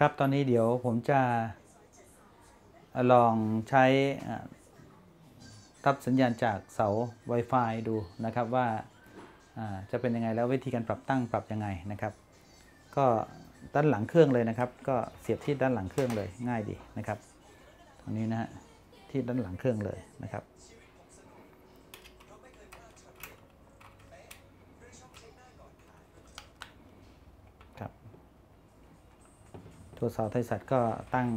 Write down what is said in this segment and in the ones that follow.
ครับตอนนี้เดี๋ยวผมจะลองใช้อ่ารับสัญญาณจากเสา Wi-Fi ดูนะครับว่าจะเป็นยังไงแล้ววิธีการปรับตั้งปรับยังไงนะครับ ก็ด้านหลังเครื่องเลยนะครับ ก็เสียบที่ด้านหลังเครื่องเลยง่ายดีนะครับตรงนี้นะฮะที่ด้านหลังเครื่องเลยนะครับ ตัวเสาไทยสัตว์ก็ตั้ง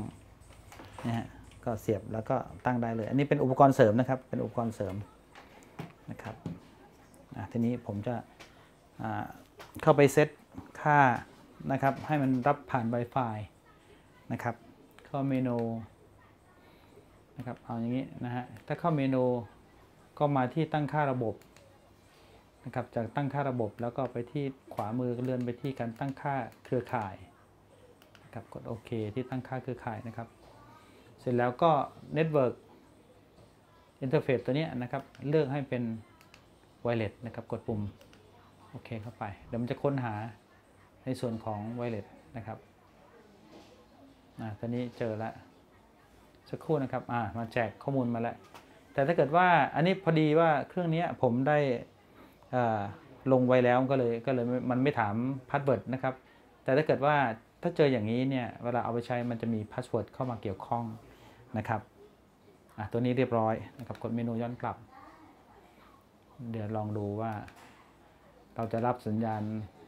นะฮะก็เสียบแล้วก็ตั้งได้เลย อันนี้เป็นอุปกรณ์เสริมนะครับ เป็นอุปกรณ์เสริมนะครับทีนี้ผมจะเข้าไปเซตค่านะครับ ให้มันรับผ่าน Wi-Fi นะครับ เข้าเมนูนะครับ เอาอย่างนี้นะฮะ ถ้าเข้าเมนูก็มาที่ตั้งค่าระบบนะครับ จากตั้งค่าระบบแล้วก็ไปที่ขวามือเลื่อนไปที่การตั้งค่าเครือข่าย ครับกดโอเคที่ตั้งค่าเครือข่ายนะครับ เสร็จแล้วก็ Network Interface ตัวนี้นะครับ เลือกให้เป็น Wireless นะครับ กดปุ่มโอเคเข้าไป เดี๋ยวมันจะค้นหาในส่วนของ Wireless นะครับอ่าตอนนี้เจอแล้วสักครู่นะครับอ่ามาแจกข้อมูลมาแล้ว แต่ถ้าเกิดว่าอันนี้พอดีว่าเครื่องนี้ผมได้อ่าลงไว้แล้วก็เลยก็เลยม่มันไม่ถามพาสเวิร์ดนะครับ แต่ถ้าเกิดว่า ถ้าเจออย่างนี้เนี่ยเวลาเอาไปใช้มันจะมีพาสเวิร์ดเข้ามาเกี่ยวข้องนะครับอะตัวนี้เรียบร้อยนะครับกดเมนูย้อนกลับ เดี๋ยวลองดูว่า เราจะรับสัญญาณ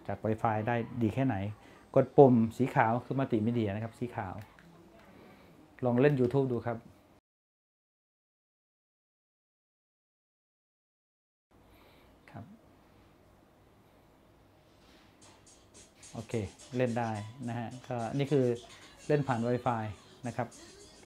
จาก Wi-Fi ได้ดีแค่ไหน กดปุ่มสีขาวคือมัลติมีเดียนะครับสีขาว ลองเล่น YouTube ดูครับ โอเค เล่นได้นะฮะก็นี่คือเล่นผ่าน Wi-Fi นะครับ